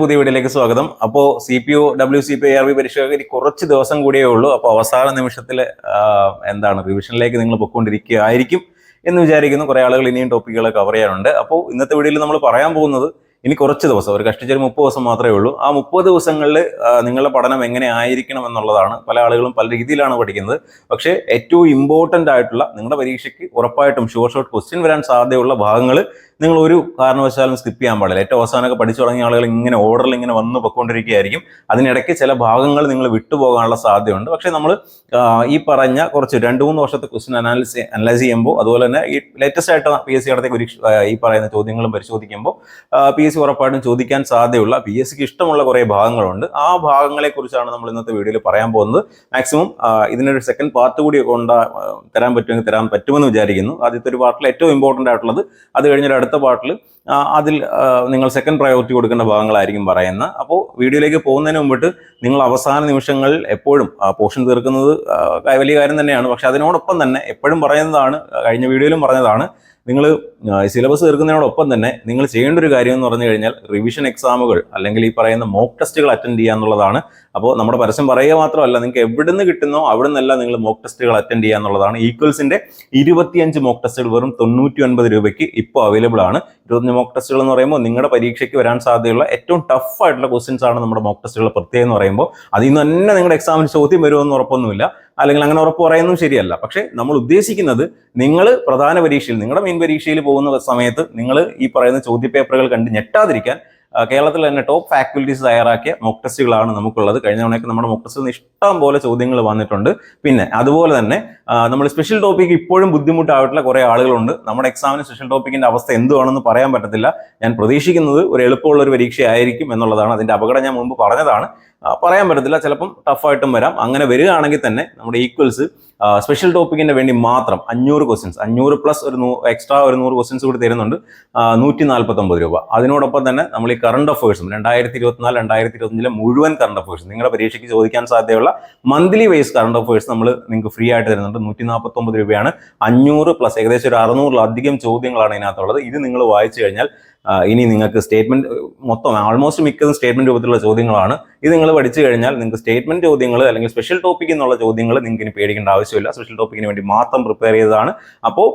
പുതിയ വീഡിയോയിലേക്ക് സ്വാഗതം. അപ്പോ C P O W C P R B പരീക്ഷകൾക്ക് ഇനി കുറച്ച് ദിവസം കൂടിയേ ഉള്ളൂ. അപ്പോൾ അവസാന നിമിഷത്തിൽ എന്താണ് റിവിഷനിലേക്ക് നിങ്ങൾ പൊയ്ക്കൊണ്ടിരിക്കുകയായിരിക്കും എന്ന് വിചാരിക്കുന്നു. കുറേ ആളുകൾ ഇനിയും ടോപ്പിക്കുകൾ കവർ ചെയ്യാനുണ്ട്. അപ്പോൾ ഇന്നത്തെ വീഡിയോയിൽ നമ്മൾ പറയാൻ പോകുന്നത് ഇനി കുറച്ച് ദിവസം ഒരു കഷ്ടിച്ചൊരു മുപ്പത് ദിവസം മാത്രമേ ഉള്ളൂ. ആ മുപ്പത് ദിവസങ്ങളിൽ നിങ്ങളുടെ പഠനം എങ്ങനെ ആയിരിക്കണം എന്നുള്ളതാണ്. പല ആളുകളും പല രീതിയിലാണ് പഠിക്കുന്നത്. പക്ഷേ ഏറ്റവും ഇമ്പോർട്ടന്റ് ആയിട്ടുള്ള നിങ്ങളുടെ പരീക്ഷയ്ക്ക് ഉറപ്പായിട്ടും ഷോർട്ട് ഷോർട്ട് ക്വസ്റ്റ്യൻ വരാൻ സാധ്യതയുള്ള ഭാഗങ്ങൾ നിങ്ങൾ ഒരു കാരണവശാലും സ്കിപ്പ് ചെയ്യാൻ പാടില്ല. ഏറ്റവും അവസാനമൊക്കെ പഠിച്ചു തുടങ്ങിയ ആളുകൾ ഇങ്ങനെ ഓർഡറിൽ ഇങ്ങനെ വന്ന് പൊയ്ക്കൊണ്ടിരിക്കുകയായിരിക്കും. അതിനിടയ്ക്ക് ചില ഭാഗങ്ങൾ നിങ്ങൾ വിട്ടുപോകാനുള്ള സാധ്യതയുണ്ട്. പക്ഷേ നമ്മൾ ഈ പറഞ്ഞ കുറച്ച് രണ്ട് മൂന്ന് വർഷത്തെ ക്വസ്റ്റ്യൻ അനാലിസ് അനലൈസ് ചെയ്യുമ്പോൾ അതുപോലെ തന്നെ ഈ ലേറ്റസ്റ്റ് ആയിട്ട് പി എസ് സി പരീക്ഷ ഈ പറയുന്ന ചോദ്യങ്ങളും പരിശോധിക്കുമ്പോൾ പി എസ് ഉറപ്പായിട്ടും ചോദിക്കാൻ സാധ്യതയുള്ള പി എസ് സിക്ക് ഇഷ്ടമുള്ള കുറേ ഭാഗങ്ങളുണ്ട്. ആ ഭാഗങ്ങളെക്കുറിച്ചാണ് നമ്മൾ ഇന്നത്തെ വീഡിയോയിൽ പറയാൻ പോകുന്നത്. മാക്സിമം ഇതിനൊരു സെക്കൻഡ് പാർട്ട് കൂടി കൊണ്ടാ തരാൻ പറ്റുമെങ്കിൽ തരാൻ പറ്റുമെന്ന് വിചാരിക്കുന്നു. ആദ്യത്തെ ഒരു പാർട്ടിൽ ഏറ്റവും ഇമ്പോർട്ടന്റ് ആയിട്ടുള്ളത് അത് കഴിഞ്ഞൊരു പാർട്ടിൽ അതിൽ നിങ്ങൾ സെക്കൻഡ് പ്രയോറിറ്റി കൊടുക്കേണ്ട ഭാഗങ്ങളായിരിക്കും പറയുന്നത്. അപ്പോൾ വീഡിയോയിലേക്ക് പോകുന്നതിന് മുമ്പിട്ട് നിങ്ങൾ അവസാന നിമിഷങ്ങളിൽ എപ്പോഴും പോർഷൻ തീർക്കുന്നത് വലിയ കാര്യം തന്നെയാണ്. പക്ഷെ അതിനോടൊപ്പം തന്നെ എപ്പോഴും പറയുന്നതാണ് കഴിഞ്ഞ വീഡിയോയിലും പറഞ്ഞതാണ് നിങ്ങൾ സിലബസ് തീർക്കുന്നതിനോടൊപ്പം തന്നെ നിങ്ങൾ ചെയ്യേണ്ട ഒരു കാര്യം എന്ന് പറഞ്ഞു കഴിഞ്ഞാൽ റിവിഷൻ എക്സാമുകൾ അല്ലെങ്കിൽ ഈ പറയുന്ന മോക്ക് ടെസ്റ്റുകൾ അറ്റൻഡ് ചെയ്യുക എന്നുള്ളതാണ്. അപ്പോൾ നമ്മുടെ പരസ്യം പറയുക മാത്രമല്ല നിങ്ങൾക്ക് എവിടെ നിന്ന് കിട്ടുന്നോ അവിടെ നിന്നല്ല നിങ്ങൾ മോക്ക് ടെസ്റ്റുകൾ അറ്റൻഡ് ചെയ്യുക എന്നുള്ളതാണ്. ഈക്വൽസിന്റെ ഇരുപത്തിയഞ്ച് മോക്ക് ടെസ്റ്റുകൾ വെറും തൊണ്ണൂറ്റി ഒൻപത് രൂപയ്ക്ക് ഇപ്പോൾ അവൈലബിൾ ആണ്. ഇരുപത്തഞ്ച് മോക്ക് ടെസ്റ്റുകൾ എന്ന് പറയുമ്പോൾ നിങ്ങളുടെ പരീക്ഷയ്ക്ക് വരാൻ സാധ്യതയുള്ള ഏറ്റവും ടഫ് ആയിട്ടുള്ള ക്വസ്റ്റ്യൻസ് ആണ് നമ്മുടെ മോക്ക് ടെസ്റ്റുകൾ പ്രത്യേകം എന്ന് പറയുമ്പോൾ. അതിൽ നിന്ന് തന്നെ നിങ്ങളുടെ എക്സാമിന് ചോദ്യം വരുമെന്ന് ഉറപ്പൊന്നുമില്ല. അല്ലെങ്കിൽ അങ്ങനെ ഉറപ്പ് പറയുന്നതും ശരിയല്ല. പക്ഷേ നമ്മൾ ഉദ്ദേശിക്കുന്നത് നിങ്ങൾ പ്രധാന പരീക്ഷയിൽ നിങ്ങളുടെ മെയിൻ പരീക്ഷയിൽ പോകുന്ന സമയത്ത് നിങ്ങൾ ഈ പറയുന്ന ചോദ്യപേപ്പറുകൾ കണ്ട് ഞെട്ടാതിരിക്കാൻ കേരളത്തിൽ തന്നെ ടോപ്പ് ഫാക്കൽറ്റീസ് തയ്യാറാക്കിയ മോക്ക് ടെസ്റ്റുകളാണ് നമുക്കുള്ളത്. കഴിഞ്ഞ തവണയൊക്കെ നമ്മുടെ മോക്ക് ടെസ്റ്റിൽ നിന്ന് ഇഷ്ടം പോലെ ചോദ്യങ്ങൾ വന്നിട്ടുണ്ട്. പിന്നെ അതുപോലെ തന്നെ നമ്മൾ സ്പെഷ്യൽ ടോപ്പിക്ക് ഇപ്പോഴും ബുദ്ധിമുട്ടായിട്ടുള്ള കുറേ ആളുകളുണ്ട്. നമ്മുടെ എക്സാമിന് സ്പെഷ്യൽ ടോപ്പിക്കിന്റെ അവസ്ഥ എന്തുവാണെന്ന് പറയാൻ പറ്റത്തില്ല. ഞാൻ പ്രതീക്ഷിക്കുന്നത് ഒരു എളുപ്പമുള്ള ഒരു പരീക്ഷയായിരിക്കും എന്നുള്ളതാണ്. അതിന്റെ അപകടം ഞാൻ മുമ്പ് പറഞ്ഞതാണ്. പറയാൻ പറ്റത്തില്ല. ചിലപ്പം ടഫായിട്ടും വരാം. അങ്ങനെ വരികയാണെങ്കിൽ തന്നെ നമ്മുടെ ഈക്വൽസ് സ്പെഷ്യൽ ടോപ്പിക്കിന് വേണ്ടി മാത്രം അഞ്ഞൂറ് ക്വസ്റ്റ്യൻസ് അഞ്ഞൂറ് പ്ലസ് ഒരു എക്സ്ട്രാ ഒരു നൂറ് ക്വസ്റ്റ്യൻസ് കൂടി തരുന്നുണ്ട്. നൂറ്റി നാൽപ്പത്തൊമ്പത് രൂപ. അതിനോടൊപ്പം തന്നെ നമ്മൾ ഈ കറണ്ട് അഫേഴ്സും രണ്ടായിരത്തി ഇരുപത്തിനാല് രണ്ടായിരത്തി ഇരുപത്തിയഞ്ചിലെ മുഴുവൻ കറണ്ട് അഫേഴ്സ് നിങ്ങളുടെ പരീക്ഷയ്ക്ക് ചോദിക്കാൻ സാധ്യതയുള്ള മന്ത്ലി വൈസ് കറണ്ട് അഫേഴ്സ് നമ്മൾ നിങ്ങൾക്ക് ഫ്രീ ആയിട്ട് തരുന്നുണ്ട്. നൂറ്റി നാൽപ്പത്തൊമ്പത് രൂപയാണ്. അഞ്ഞൂറ് പ്ലസ് ഏകദേശം ഒരു അറുന്നൂറിലധികം ചോദ്യങ്ങളാണ് ഇതിനകത്തുള്ളത്. ഇത് നിങ്ങൾ വായിച്ചു കഴിഞ്ഞാൽ ഇനി നിങ്ങൾക്ക് സ്റ്റേറ്റ്മെന്റ് മൊത്തം ആൾമോസ്റ്റ് മിക്കതും സ്റ്റേറ്റ്മെന്റ് രൂപത്തിലുള്ള ചോദ്യങ്ങളാണ്. ഇത് നിങ്ങൾ പഠിച്ചു കഴിഞ്ഞാൽ നിങ്ങൾക്ക് സ്റ്റേറ്റ്മെന്റ് ചോദ്യങ്ങൾ അല്ലെങ്കിൽ സ്പെഷ്യൽ ടോപ്പിക് എന്നുള്ള ചോദ്യങ്ങൾ നിങ്ങൾക്ക് ഇനി പേടിക്കേണ്ട ആവശ്യമില്ല. സ്പെഷ്യൽ ടോപ്പിക്കിന് വേണ്ടി മാത്രം പ്രിപ്പയർ ചെയ്തതാണ്. അപ്പോൾ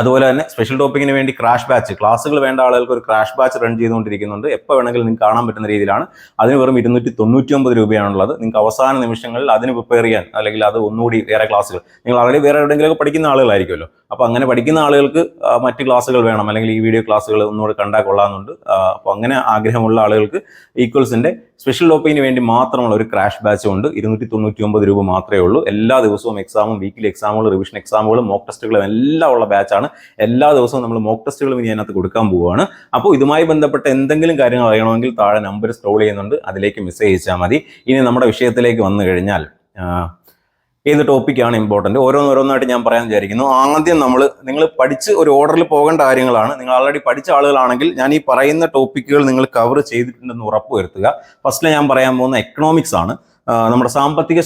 അതുപോലെ തന്നെ സ്പെഷ്യൽ ടോപ്പിക്കിന് വേണ്ടി ക്രാഷ് ബാച്ച് ക്ലാസ്സുകൾ വേണ്ട ആളുകൾക്ക് ഒരു ക്രാഷ് ബാച്ച് റൺ ചെയ്തുകൊണ്ടിരിക്കുന്നുണ്ട്. എപ്പോൾ വേണമെങ്കിലും നിങ്ങൾക്ക് കാണാൻ പറ്റുന്ന രീതിയിലാണ്. അതിന് വെറും ഇരുന്നൂറ്റി തൊണ്ണൂറ്റി ഒമ്പത് രൂപയാണുള്ളത്. നിങ്ങൾക്ക് അവസാന നിമിഷങ്ങളിൽ അതിന് പ്രിപ്പയർ ചെയ്യാൻ അല്ലെങ്കിൽ അത് ഒന്നുകൂടി വേറെ ക്ലാസ്സുകൾ. നിങ്ങൾ ഓൾറെഡി വേറെ എവിടെയെങ്കിലുമൊക്കെ പഠിക്കുന്ന ആളുകളായിരിക്കുമല്ലോ. അപ്പോൾ അങ്ങനെ പഠിക്കുന്ന ആളുകൾക്ക് മറ്റ് ക്ലാസ്സുകൾ വേണം. അല്ലെങ്കിൽ ഈ വീഡിയോ ക്ലാസ്സുകൾ ഒന്നുകൂടി കണ്ടാൽ കൊള്ളാമെന്നുണ്ട്. അപ്പോൾ അങ്ങനെ ആഗ്രഹമുള്ള ആളുകൾക്ക് ഈക്വൽസിന്റെ സ്പെഷ്യൽ ടോപ്പിക്കിന് വേണ്ടി മാത്രമുള്ള ഒരു ക്രാഷ് ബാച്ച് ഉണ്ട്. ഇരുന്നൂറ്റി തൊണ്ണൂറ്റി ഒമ്പത് രൂപ മാത്രമേ ഉള്ളൂ. എല്ലാ ദിവസവും എക്സാമും വീക്കിലി എക്സാമുകൾ റിവിഷൻ എക്സാമുകളും മോക്ക് ടെസ്റ്റുകളും എല്ലാം ഉള്ള ബാച്ചാണ് എല്ലാ ദിവസവും നമ്മൾ മോക്ക് ടെസ്റ്റുകളും ഇനി അതിനകത്ത് കൊടുക്കാൻ പോവുകയാണ് അപ്പോൾ ഇതുമായി ബന്ധപ്പെട്ട എന്തെങ്കിലും കാര്യങ്ങൾ അറിയണമെങ്കിൽ താഴെ നമ്പർ സ്ക്രോൾ ചെയ്യുന്നുണ്ട്. അതിലേക്ക് മെസ്സേജ് അയച്ചാൽ മതി. ഇനി നമ്മുടെ വിഷയത്തിലേക്ക് വന്നു കഴിഞ്ഞാൽ ഏത് ടോപ്പിക്കാണ് ഇമ്പോർട്ടന്റ് ഓരോന്നോരോന്നായിട്ട് ഞാൻ പറയാൻ വിചാരിക്കുന്നു. ആദ്യം നമ്മൾ നിങ്ങൾ പഠിച്ച് ഒരു ഓർഡറിൽ പോകേണ്ട കാര്യങ്ങളാണ്. നിങ്ങൾ ആൾറെഡി പഠിച്ച ആളുകളാണെങ്കിൽ ഞാൻ ഈ പറയുന്ന ടോപ്പിക്കുകൾ നിങ്ങൾ കവർ ചെയ്തിട്ടുണ്ടെന്ന് ഉറപ്പുവരുത്തുക ഫസ്റ്റിൽ ഞാൻ പറയാൻ പോകുന്ന എക്കണോമിക്സ് ആണ്. നമ്മുടെ സാമ്പത്തിക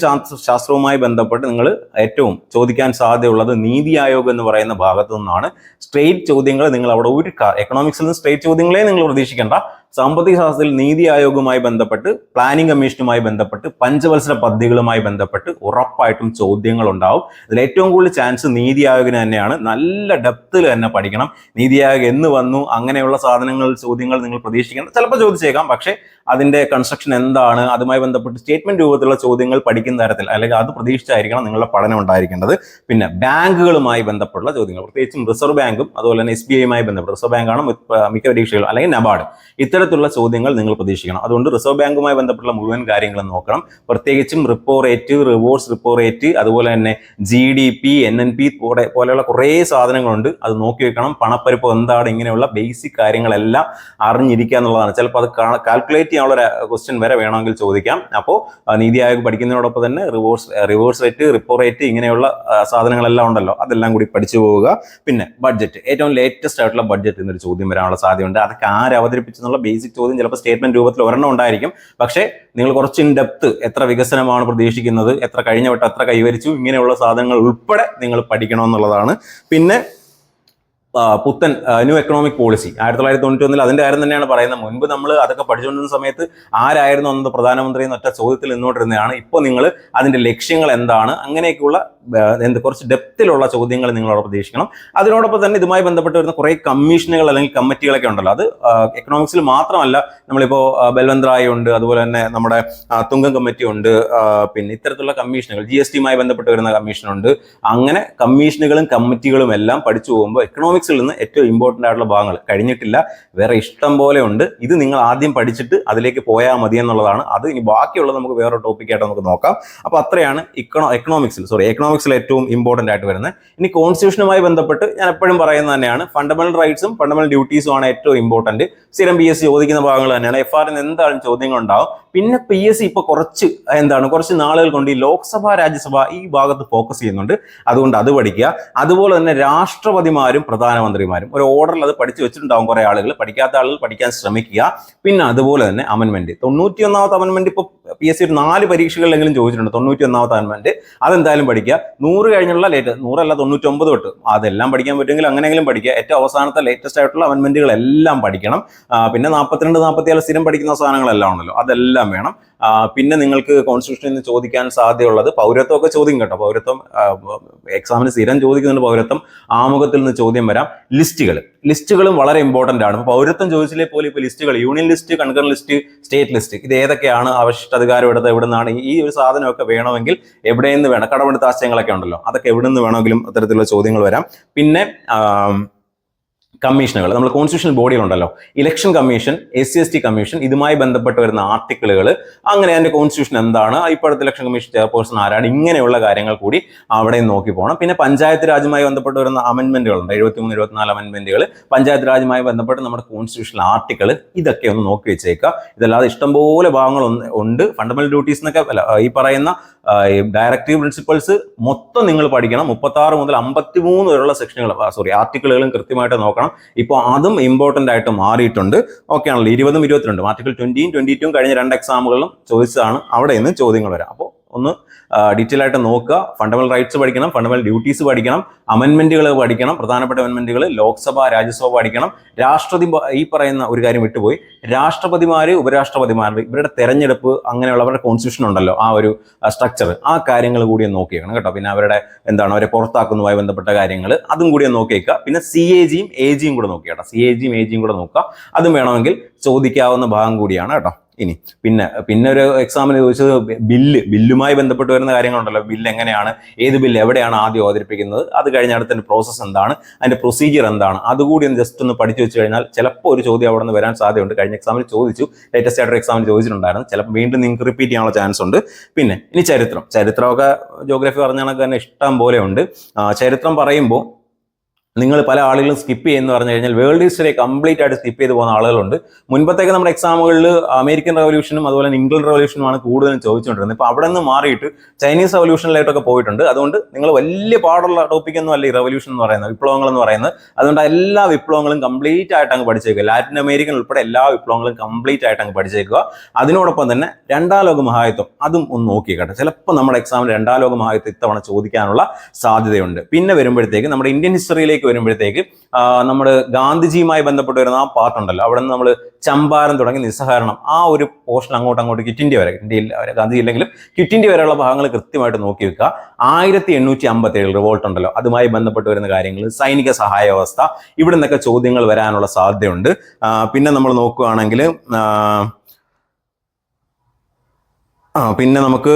ശാസ്ത്രവുമായി ബന്ധപ്പെട്ട് നിങ്ങൾ ഏറ്റവും ചോദിക്കാൻ സാധ്യതയുള്ളത് നീതി ആയോഗ് എന്ന് പറയുന്ന ഭാഗത്തു നിന്നാണ്. സ്ട്രേറ്റ് ചോദ്യങ്ങൾ നിങ്ങൾ അവിടെ ഒരു എക്കണോമിക്സിൽ നിന്ന് സ്ട്രേറ്റ് ചോദ്യങ്ങളെ നിങ്ങൾ പ്രതീക്ഷിക്കേണ്ട. സാമ്പത്തിക ശാസ്ത്രത്തിൽ നീതി ആയോഗുമായി ബന്ധപ്പെട്ട് പ്ലാനിംഗ് കമ്മീഷനുമായി ബന്ധപ്പെട്ട് പഞ്ചവത്സര പദ്ധതികളുമായി ബന്ധപ്പെട്ട് ഉറപ്പായിട്ടും ചോദ്യങ്ങൾ ഉണ്ടാവും അതിൽ ഏറ്റവും കൂടുതൽ ചാൻസ് നീതി ആയോഗിന് തന്നെയാണ്. നല്ല ഡെപ്തിൽ തന്നെ പഠിക്കണം. നീതി ആയോഗ് എന്ന് വന്നു അങ്ങനെയുള്ള സാധനങ്ങൾ ചോദ്യങ്ങൾ നിങ്ങൾ പ്രതീക്ഷിക്കണം. ചിലപ്പോൾ ചോദിച്ചേക്കാം പക്ഷേ അതിന്റെ കൺസ്ട്രക്ഷൻ എന്താണ്? അതുമായി ബന്ധപ്പെട്ട് സ്റ്റേറ്റ്മെന്റ് രൂപത്തിലുള്ള ചോദ്യങ്ങൾ പഠിക്കുന്ന തരത്തിൽ അല്ലെങ്കിൽ അത് പ്രതീക്ഷിച്ചായിരിക്കണം നിങ്ങളുടെ പഠനം ഉണ്ടായിരിക്കേണ്ടത്. പിന്നെ ബാങ്കുകളുമായി ബന്ധപ്പെട്ടുള്ള ചോദ്യങ്ങൾ പ്രത്യേകിച്ചും റിസർവ് ബാങ്കും അതുപോലെ തന്നെ എസ് ബി ഐയുമായി ബന്ധപ്പെട്ട് റിസർവ് ബാങ്കാണ് മിക്ക- പരീക്ഷകളും അല്ലെങ്കിൽ നബാർഡ് ഇത്തരത്തിലുള്ള ചോദ്യങ്ങൾ നിങ്ങൾ പ്രതീക്ഷിക്കണം. അതുകൊണ്ട് റിസർവ് ബാങ്കുമായി ബന്ധപ്പെട്ടുള്ള മുഴുവൻ കാര്യങ്ങളും നോക്കണം. പ്രത്യേകിച്ചും repo rate reverse repo rate അതുപോലെ തന്നെ G D P N N P പോലെയുള്ള കുറേ സാധനങ്ങളുണ്ട്. അത് നോക്കി വെക്കണം. പണപ്പെരുപ്പം എന്താണ് ഇങ്ങനെയുള്ള ബേസിക് കാര്യങ്ങളെല്ലാം അറിഞ്ഞിരിക്കുക എന്നുള്ളതാണ്. ചിലപ്പോൾ അത് കാൽക്കുലേറ്റ് ചെയ്യാനുള്ള ക്വസ്റ്റ്യൻ വരെ വേണമെങ്കിൽ ചോദിക്കാം. അപ്പോൾ നീതി ആയോഗ് പഠിക്കുന്നതിനോടൊപ്പം തന്നെ reverse reverse rate repo rate ഇങ്ങനെയുള്ള സാധനങ്ങളെല്ലാം ഉണ്ടല്ലോ. അതെല്ലാം കൂടി പഠിച്ചു പോവുക. പിന്നെ ബഡ്ജറ്റ് ഏറ്റവും ലേറ്റസ്റ്റ് ആയിട്ടുള്ള ബഡ്ജറ്റ് എന്നൊരു ചോദ്യം വരാനുള്ള സാധ്യതയുണ്ട്. അതൊക്കെ ആര് അവതരിപ്പിച്ചെന്നുള്ള ബേസിക് ചോദ്യം ചിലപ്പോൾ സ്റ്റേറ്റ്മെന്റ് രൂപത്തിൽ ഒരെണ്ണം ഉണ്ടായിരിക്കും. പക്ഷേ നിങ്ങൾ കുറച്ച് ഇൻ ഡെപ്ത് എത്ര വികസനമാണ് പ്രതീക്ഷിക്കുന്നത് എത്ര കഴിഞ്ഞ വട്ടം എത്ര കൈവരിച്ചു ഇങ്ങനെയുള്ള സാധനങ്ങൾ ഉൾപ്പെടെ നിങ്ങൾ പഠിക്കണമെന്നുള്ളതാണ്. പിന്നെ പുത്തൻ ന്യൂ എക്കണോമിക് പോളിസി ആയിരത്തി തൊള്ളായിരത്തി തൊണ്ണൂറ്റി ഒന്നിൽ അതിന്റെ കാര്യം തന്നെയാണ് പറയുന്നത്. മുൻപ് നമ്മൾ അതൊക്കെ പഠിച്ചുകൊണ്ടിരുന്ന സമയത്ത് ആരായിരുന്നു അന്ന് പ്രധാനമന്ത്രി എന്നൊറ്റ ചോദ്യത്തിൽ നിന്നോട്ടിരുന്നതാണ് ഇപ്പോൾ നിങ്ങൾ അതിന്റെ ലക്ഷ്യങ്ങൾ എന്താണ്? അങ്ങനെയൊക്കെയുള്ള എന്ത് കുറച്ച് ഡെപ്തിലുള്ള ചോദ്യങ്ങൾ നിങ്ങളോട് പ്രതീക്ഷിക്കണം. അതിനോടൊപ്പം തന്നെ ഇതുമായി ബന്ധപ്പെട്ട് വരുന്ന കുറേ കമ്മീഷനുകൾ അല്ലെങ്കിൽ കമ്മിറ്റികളൊക്കെ ഉണ്ടല്ലോ. അത് എക്കണോമിക്സിൽ മാത്രമല്ല നമ്മളിപ്പോൾ ബൽവന്ത്രായ ഉണ്ട് അതുപോലെ തന്നെ നമ്മുടെ തുങ്കം കമ്മിറ്റി ഉണ്ട് പിന്നെ ഇത്തരത്തിലുള്ള കമ്മീഷനുകൾ ജി എസ് ടിയുമായി ബന്ധപ്പെട്ട് വരുന്ന കമ്മീഷനുണ്ട് അങ്ങനെ കമ്മീഷനുകളും കമ്മിറ്റികളും എല്ലാം പഠിച്ചു പോകുമ്പോൾ എക്കണോമിക്സിൽ നിന്ന് ഏറ്റവും ഇമ്പോർട്ടന്റ് ആയിട്ടുള്ള ഭാഗങ്ങൾ കഴിഞ്ഞിട്ടില്ല. വേറെ ഇഷ്ടം പോലെ ഉണ്ട്. ഇത് നിങ്ങൾ ആദ്യം പഠിച്ചിട്ട് അതിലേക്ക് പോയാൽ മതി എന്നുള്ളതാണ്. അത് ഇനി ബാക്കിയുള്ളത് നമുക്ക് വേറെ ടോപ്പിക്കായിട്ട് നമുക്ക് നോക്കാം. അപ്പോൾ അത്രയാണ് ഇക്കണോ എക്കണോമിക്സിൽ സോറി എക്കണോമിക്സിൽ ഏറ്റവും ഇമ്പോർട്ടന്റ് ആയിട്ട് വരുന്നത്. ഇനി കോൺസ്റ്റിറ്റ്യൂഷനുമായി ബന്ധപ്പെട്ട് ഞാൻ എപ്പോഴും പറയുന്നത് തന്നെയാണ്. ഫണ്ടമെന്റൽ റൈറ്റ്സും ഫണ്ടമെന്റൽ ഡ്യൂട്ടീസും ആണ് ഏറ്റവും ഇമ്പോർട്ടന്റ് സ്ഥിരം പി എസ് സി ചോദിക്കുന്ന ഭാഗങ്ങൾ തന്നെയാണ്. എഫ് ആറിന് എന്താണ് ചോദ്യങ്ങൾ ഉണ്ടാവും? പിന്നെ പി എസ് സി ഇപ്പൊ കുറച്ച് എന്താണ് കുറച്ച് നാളുകൾ കൊണ്ട് ഈ ലോക്സഭ രാജ്യസഭ ഈ ഭാഗത്ത് ഫോക്കസ് ചെയ്യുന്നുണ്ട്. അതുകൊണ്ട് അത് പഠിക്കുക. അതുപോലെ തന്നെ രാഷ്ട്രപതിമാരും പ്രധാനമന്ത്രിമാരും ഒരു ഓർഡറിൽ അത് പഠിച്ചു വെച്ചിട്ടുണ്ടാവും കുറെ ആളുകൾ. പഠിക്കാത്ത ആളുകൾ പഠിക്കാൻ ശ്രമിക്കുക. പിന്നെ അതുപോലെ തന്നെ അമൻമെന്റ് തൊണ്ണൂറ്റി ഒന്നാമത്തെ അമൻമെന്റ് ഇപ്പോൾ പി എസ് സി ഒരു നാല് പരീക്ഷകളിലെങ്കിലും ചോദിച്ചിട്ടുണ്ട്. തൊണ്ണൂറ്റി ഒന്നാമത്തെ അമൻമെന്റ് അതെന്തായാലും പഠിക്കുക. നൂറ് കഴിഞ്ഞുള്ള ലേറ്റ് നൂറല്ല തൊണ്ണൂറ്റൊമ്പത് തൊട്ട്. അതെല്ലാം പഠിക്കാൻ പറ്റുമെങ്കിൽ അങ്ങനെയെങ്കിലും പഠിക്കുക. ഏറ്റവും അവസാനത്തെ ലേറ്റസ്റ്റ് ആയിട്ടുള്ള അമൻമെന്റുകളെല്ലാം പഠിക്കണം. പിന്നെ നാൽപ്പത്തിരണ്ട് നാൽപ്പത്തിയാറ് സ്ഥിരം പഠിക്കുന്ന സാധനങ്ങളെല്ലാം ഉണ്ടല്ലോ. അതെല്ലാം വേണം. പിന്നെ നിങ്ങൾക്ക് കോൺസ്റ്റിറ്റ്യൂഷനിൽ നിന്ന് ചോദിക്കാൻ സാധ്യതയുള്ളത് പൗരത്വമൊക്കെ ചോദ്യം കേട്ടോ. പൗരത്വം എക്സാമിന് സ്ഥിരം ചോദിക്കുന്നുണ്ട് പൗരത്വം. ആമുഖത്തിൽ നിന്ന് ചോദ്യം വരാം. ലിസ്റ്റുകൾ ലിസ്റ്റുകളും വളരെ ഇമ്പോർട്ടന്റ് ആണ്. പൗരത്വം ചോദിച്ചില്ലേ പോലും ഇപ്പോൾ ലിസ്റ്റുകൾ? Union list concurrent list state list. ഇത് ഏതൊക്കെയാണ്? അവശിഷ്ട അധികാരം എടുത്ത് എവിടെ നിന്നാണ് ഈ ഒരു സാധനമൊക്കെ വേണമെങ്കിൽ എവിടെ നിന്ന് വേണം? കടമെടുത്ത ആശയങ്ങളൊക്കെ ഉണ്ടല്ലോ. അതൊക്കെ എവിടെ നിന്ന് വേണമെങ്കിലും അത്തരത്തിലുള്ള ചോദ്യങ്ങൾ വരാം. പിന്നെ കമ്മീഷനുകൾ നമ്മൾ constitutional ബോഡികളുണ്ടല്ലോ. Election commission S C S T commission ഇതുമായി ബന്ധപ്പെട്ട് വരുന്ന ആർട്ടിക്കിളുകൾ അങ്ങനെ അതിന്റെ കോൺസ്റ്റിറ്റ്യൂഷൻ എന്താണ് ഇപ്പോഴത്തെ ഇലക്ഷൻ കമ്മീഷൻ ചെയർപേഴ്സൺ ആരാണ് ഇങ്ങനെയുള്ള കാര്യങ്ങൾ കൂടി അവിടെ നോക്കി പോകണം പിന്നെ പഞ്ചായത്ത് രാജുമായി ബന്ധപ്പെട്ട് വരുന്ന അമെന്റ്മെന്റുകളുണ്ട് എഴുപത്തിമൂന്ന് ഇരുപത്തിനാല് അമെന്റ്മെന്റുകൾ പഞ്ചായത്ത് രാജുമായി ബന്ധപ്പെട്ട് നമ്മുടെ കോൺസ്റ്റിറ്റ്യൂഷണൽ ആർട്ടിക്കിൾ ഇതൊക്കെ ഒന്ന് നോക്കി വെച്ചേക്കുക. ഇതല്ലാതെ ഇഷ്ടംപോലെ ഭാഗങ്ങൾ ഉണ്ട്. ഫണ്ടമെന്റൽ ഡ്യൂട്ടീസ് എന്നൊക്കെ അല്ല ഈ പറയുന്ന ഡയറക്റ്റീവ് പ്രിൻസിപ്പൾസ് മൊത്തം നിങ്ങൾ പഠിക്കണം. മുപ്പത്തി ആറ് മുതൽ അമ്പത്തി മൂന്ന് വരെയുള്ള സെക്ഷനുകൾ സോറി ആർട്ടിക്കിളുകളും കൃത്യമായിട്ട് നോക്കണം. ഇപ്പോൾ അതും ഇമ്പോർട്ടന്റ് ആയിട്ട് മാറിയിട്ടുണ്ട്. ഓക്കെ ആണല്ലോ ഇരുപതും ഇരുപത്തിരണ്ടും. ആർട്ടിക്കിൾ ട്വന്റിയും ട്വന്റി ടൂം കഴിഞ്ഞ രണ്ട് എക്സാമുകളിലും ചോദിച്ചതാണ്. അവിടെ നിന്ന് ചോദ്യങ്ങൾ വരാം. അപ്പോൾ ഒന്ന് ഡീറ്റെയിൽ ആയിട്ട് നോക്കുക. ഫണ്ടമെന്റൽ റൈറ്റ്സ് പഠിക്കണം ഫണ്ടമെന്റൽ ഡ്യൂട്ടീസ് പഠിക്കണം അമെന്മെന്റുകൾ പഠിക്കണം പ്രധാനപ്പെട്ട അമെന്മെന്റുകൾ ലോക്സഭ രാജ്യസഭ പഠിക്കണം. രാഷ്ട്രപതി ഈ പറയുന്ന ഒരു കാര്യം വിട്ടുപോയി. രാഷ്ട്രപതിമാര് ഉപരാഷ്ട്രപതിമാർ ഇവരുടെ തെരഞ്ഞെടുപ്പ് അങ്ങനെയുള്ളവരുടെ കോൺസ്റ്റിറ്റ്യൂഷൻ ഉണ്ടല്ലോ ആ ഒരു സ്ട്രക്ചർ ആ കാര്യങ്ങൾ കൂടി നോക്കിയേക്കണം കേട്ടോ. പിന്നെ അവരുടെ എന്താണ് അവരെ പുറത്താക്കുന്നതുമായി ബന്ധപ്പെട്ട കാര്യങ്ങൾ അതും കൂടി നോക്കിയേക്കുക പിന്നെ സി എ ജിയും എ ജിയും കൂടെ നോക്കിയേട്ടോ സി എ ജിയും എ ജിയും കൂടെ നോക്കുക. അതും വേണമെങ്കിൽ ചോദിക്കാവുന്ന ഭാഗം കൂടിയാണ് കേട്ടോ. ഇനി പിന്നെ പിന്നെ ഒരു എക്സാമിന് ചോദിച്ചത് ബില്ല് ബില്ലുമായി ബന്ധപ്പെട്ട് വരുന്ന കാര്യങ്ങളുണ്ടല്ലോ. ബില്ല് എങ്ങനെയാണ് ഏത് ബില്ല് എവിടെയാണ് ആദ്യം അവതരിപ്പിക്കുന്നത് അത് കഴിഞ്ഞ അടുത്ത പ്രോസസ്സ് എന്താണ് അതിന്റെ പ്രൊസീജിയർ എന്താണ് അതുകൂടി ഒന്ന് ജസ്റ്റ് ഒന്ന് പഠിച്ചു വെച്ച് കഴിഞ്ഞാൽ ചിലപ്പോൾ ഒരു ചോദ്യം അവിടെ നിന്ന് വരാൻ സാധ്യതയുണ്ട്. കഴിഞ്ഞ എക്സാമിന് ചോദിച്ചു ലേറ്റസ്റ്റ് ആയിട്ട് എക്സാമിന് ചോദിച്ചിട്ടുണ്ടായിരുന്നു. ചിലപ്പോൾ വീണ്ടും നിങ്ങൾക്ക് റിപ്പീറ്റ് ചെയ്യാനുള്ള ചാൻസ് ഉണ്ട്. പിന്നെ ഇനി ചരിത്രം. ചരിത്രമൊക്കെ ജോഗ്രഫി പറഞ്ഞ തന്നെ ഇഷ്ടം പോലെ ഉണ്ട്. ചരിത്രം പറയുമ്പോൾ നിങ്ങൾ പല ആളുകളും സ്കിപ്പ് ചെയ്യുന്ന പറഞ്ഞു കഴിഞ്ഞാൽ വേൾഡ് ഹിസ്റ്ററി കംപ്ലീറ്റ് ആയിട്ട് സ്കിപ്പ് ചെയ്ത് പോകുന്ന ആളുകളുണ്ട്. മുൻപത്തേക്ക് നമ്മുടെ എക്സാമുകളിൽ അമേരിക്കൻ റവല്യൂഷനും അതുപോലെ ഇംഗ്ലണ്ട് റവല്യൂഷനുമാണ് കൂടുതലും ചോദിച്ചുകൊണ്ടിരുന്നത്. ഇപ്പോൾ അവിടെ നിന്ന് മാറിയിട്ട് ചൈനീസ് റവല്യൂഷനിലായിട്ടൊക്കെ പോയിട്ടുണ്ട്. അതുകൊണ്ട് നിങ്ങൾ വലിയ പാടുള്ള ടോപ്പിക് ഒന്നും അല്ല ഈ റവല്യൂഷൻ എന്ന് പറയുന്നത് വിപ്ലവങ്ങൾ എന്ന് പറയുന്നത്. അതുകൊണ്ട് എല്ലാ വിപ്ലവങ്ങളും കംപ്ലീറ്റ് ആയിട്ട് അങ്ങ് പഠിച്ചേക്കുക. ലാറ്റിൻ അമേരിക്കൻ ഉൾപ്പെടെ എല്ലാ വിപ്ലവങ്ങളും കംപ്ലീറ്റ് ആയിട്ട് അങ്ങ് പഠിച്ചേക്കുക. അതിനോടൊപ്പം തന്നെ രണ്ടാം ലോക മഹായുദ്ധം അതും ഒന്ന് നോക്കിയേക്കട്ടെ. ചിലപ്പോൾ നമ്മുടെ എക്സാമിൽ രണ്ടാം ലോക മഹായുദ്ധം ഇത്തവണ ചോദിക്കാനുള്ള സാധ്യതയുണ്ട്. പിന്നെ വരുമ്പോഴത്തേക്ക് നമ്മുടെ ഇന്ത്യൻ ഹിസ്റ്ററിയിലേക്ക് വരുമ്പോഴത്തേക്ക് നമ്മൾ ഗാന്ധിജിയുമായി ബന്ധപ്പെട്ട് വരുന്ന ആ പാർട്ട് ഉണ്ടല്ലോ അവിടെ നിന്ന് നമ്മൾ ചമ്പാരം തുടങ്ങി നിസ്സഹകരണം ആ ഒരു പോർഷൻ അങ്ങോട്ട് അങ്ങോട്ട് ക്വിറ്റ് ഇന്ത്യ വരെ ഇന്ത്യയിൽ ഗാന്ധിജി ഇല്ലെങ്കിലും ക്വിറ്റ് ഇന്ത്യ വരെയുള്ള ഭാഗങ്ങൾ കൃത്യമായിട്ട് നോക്കി വെക്കുക. ആയിരത്തി എണ്ണൂറ്റി അമ്പത്തി ഏഴ് റിവോൾട്ട് ഉണ്ടല്ലോ അതുമായി ബന്ധപ്പെട്ട് വരുന്ന കാര്യങ്ങൾ സൈനിക സഹായ വ്യവസ്ഥ ഇവിടെ നിന്നൊക്കെ ചോദ്യങ്ങൾ വരാനുള്ള സാധ്യതയുണ്ട്. പിന്നെ നമ്മൾ നോക്കുകയാണെങ്കിൽ ആ, പിന്നെ നമുക്ക്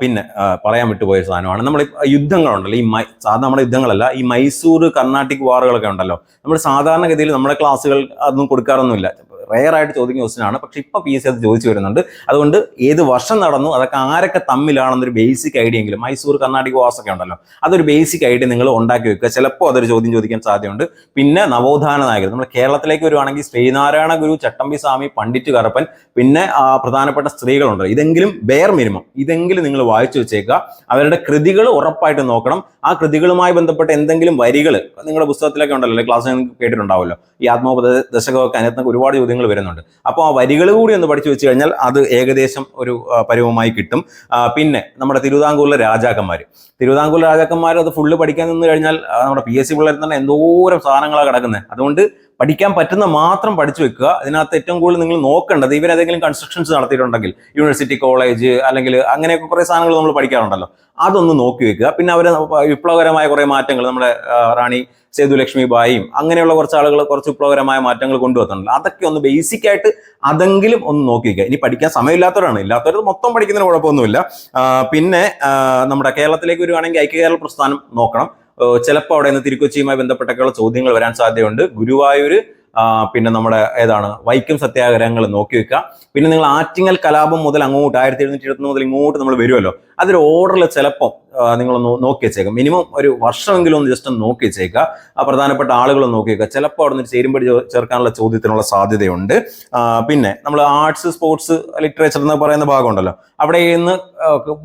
പിന്നെ പറയാൻ വിട്ടുപോയ സാധനമാണ്. നമ്മൾ യുദ്ധങ്ങളുണ്ടല്ലോ. ഈ മൈ സാധാരണ നമ്മുടെ യുദ്ധങ്ങളല്ല ഈ മൈസൂർ കർണാട്ടിക് വാറുകളൊക്കെ ഉണ്ടല്ലോ. നമ്മൾ സാധാരണഗതിയിൽ നമ്മുടെ ക്ലാസ്സുകൾ അതൊന്നും കൊടുക്കാറൊന്നുമില്ല. റെയർ ആയിട്ട് ചോദിക്കുന്ന ക്വസ്റ്റിനാണ്. പക്ഷെ ഇപ്പൊ പി എസ് സി അത് ചോദിച്ചു വരുന്നുണ്ട്. അതുകൊണ്ട് ഏത് വർഷം നടന്നു അതൊക്കെ ആരൊക്കെ തമ്മിലാണെന്നൊരു ബേസിക് ഐഡിയ എങ്കിലും മൈസൂർ കർണാടക വാസ് ഒക്കെ ഉണ്ടല്ലോ. അതൊരു ബേസിക് ഐഡിയ നിങ്ങൾ ഉണ്ടാക്കി വെക്കുക. ചിലപ്പോൾ അതൊരു ചോദ്യം ചോദിക്കാൻ സാധ്യതയുണ്ട്. പിന്നെ നവോത്ഥാന നായകർ. നമ്മൾ കേരളത്തിലേക്ക് വരുവാണെങ്കിൽ ശ്രീനാരായണ ഗുരു ചട്ടമ്പി സ്വാമി പണ്ഡിറ്റ് കറപ്പൻ പിന്നെ പ്രധാനപ്പെട്ട സ്ത്രീകളുണ്ട്. ഇതെങ്കിലും ബെയർ മിനിമം ഇതെങ്കിലും നിങ്ങൾ വായിച്ചു വെച്ചേക്കുക. അവരുടെ കൃതികൾ ഉറപ്പായിട്ട് നോക്കണം. ആ കൃതികളുമായി ബന്ധപ്പെട്ട എന്തെങ്കിലും വരികൾ നിങ്ങളുടെ പുസ്തകത്തിലൊക്കെ ഉണ്ടല്ലോ ക്ലാസ് കേട്ടിട്ടുണ്ടാവുമല്ലോ. ഈ ആത്മോപദ ദശകമൊക്കെ അതിനകത്ത് ഒരുപാട് ചോദ്യങ്ങൾ ചോദ്യങ്ങൾ വരുന്നുണ്ട്. അപ്പോൾ ആ വരികൾ കൂടി ഒന്ന് പഠിച്ചു വെച്ച് കഴിഞ്ഞാൽ അത് ഏകദേശം ഒരു പരിവമായി കിട്ടും. പിന്നെ നമ്മുടെ തിരുവിതാംകൂറിലെ രാജാക്കന്മാർ തിരുവിതാംകൂർ രാജാക്കന്മാർ അത് ഫുള്ള് പഠിക്കാൻ നിന്ന് കഴിഞ്ഞാൽ നമ്മുടെ പി എസ് സി പിള്ളേർ തന്നെ എന്തോരം സാധനങ്ങളാണ് കിടക്കുന്നത് അതുകൊണ്ട് പഠിക്കാൻ പറ്റുന്ന മാത്രം പഠിച്ചു വെക്കുക. അതിനകത്ത് ഏറ്റവും കൂടുതൽ നിങ്ങൾ നോക്കേണ്ടത് ഇവരേതെങ്കിലും കൺസ്ട്രക്ഷൻസ് നടത്തിയിട്ടുണ്ടെങ്കിൽ യൂണിവേഴ്സിറ്റി കോളേജ് അല്ലെങ്കിൽ അങ്ങനെയൊക്കെ കുറേ സാധനങ്ങൾ നമ്മൾ പഠിക്കാറുണ്ടല്ലോ. അതൊന്ന് നോക്കി വെക്കുക. പിന്നെ അവർ വിപ്ലവകരമായ കുറേ മാറ്റങ്ങൾ നമ്മുടെ റാണി സേതുലക്ഷ്മി ബായിയും അങ്ങനെയുള്ള കുറച്ച് ആളുകൾ കുറച്ച് വിപ്ലവകരമായ മാറ്റങ്ങൾ കൊണ്ടുവന്നിട്ടുണ്ട്. അതൊക്കെ ഒന്ന് ബേസിക് ആയിട്ട് അതെങ്കിലും ഒന്ന് നോക്കി വെക്കുക. ഇനി പഠിക്കാൻ സമയമില്ലാത്തവരാണ്. ഇല്ലാത്തവർ മൊത്തം പഠിക്കുന്നതിന് കുഴപ്പമൊന്നുമില്ല. പിന്നെ നമ്മുടെ കേരളത്തിലേക്ക് വരുവാണെങ്കിൽ ഐക്യ കേരള പ്രസ്ഥാനം നോക്കണം. ചിലപ്പോൾ അവിടെ നിന്ന് തിരുക്കൊച്ചിയുമായി ബന്ധപ്പെട്ടൊക്കെയുള്ള ചോദ്യങ്ങൾ വരാൻ സാധ്യതയുണ്ട്. ഗുരുവായൂർ പിന്നെ നമ്മുടെ ഏതാണ് വൈക്കം സത്യാഗ്രഹങ്ങൾ നോക്കി വെക്കുക. പിന്നെ നിങ്ങൾ ആറ്റിങ്ങൽ കലാപം മുതൽ അങ്ങോട്ട് ആയിരത്തി എഴുന്നൂറ്റി ഇരുപത്തി മുതൽ ഇങ്ങോട്ട് നമ്മൾ വരുമല്ലോ. അതൊരു ഓർഡറിൽ ചിലപ്പോൾ നിങ്ങളൊന്ന് നോക്കി വെച്ചേക്കാം മിനിമം ഒരു വർഷമെങ്കിലും ഒന്ന് ജസ്റ്റ് ഒന്ന് നോക്കി വെച്ചേക്കുക ആ പ്രധാനപ്പെട്ട ആളുകൾ നോക്കി വെക്കുക ചിലപ്പോൾ അവിടെ നിന്ന് ചേരുമ്പടി ചേർക്കാനുള്ള ചോദ്യത്തിനുള്ള സാധ്യതയുണ്ട്. പിന്നെ നമ്മൾ ആർട്സ് സ്പോർട്സ് ലിറ്ററേച്ചർ എന്ന് പറയുന്ന ഭാഗമുണ്ടല്ലോ. അവിടെ ഇന്ന്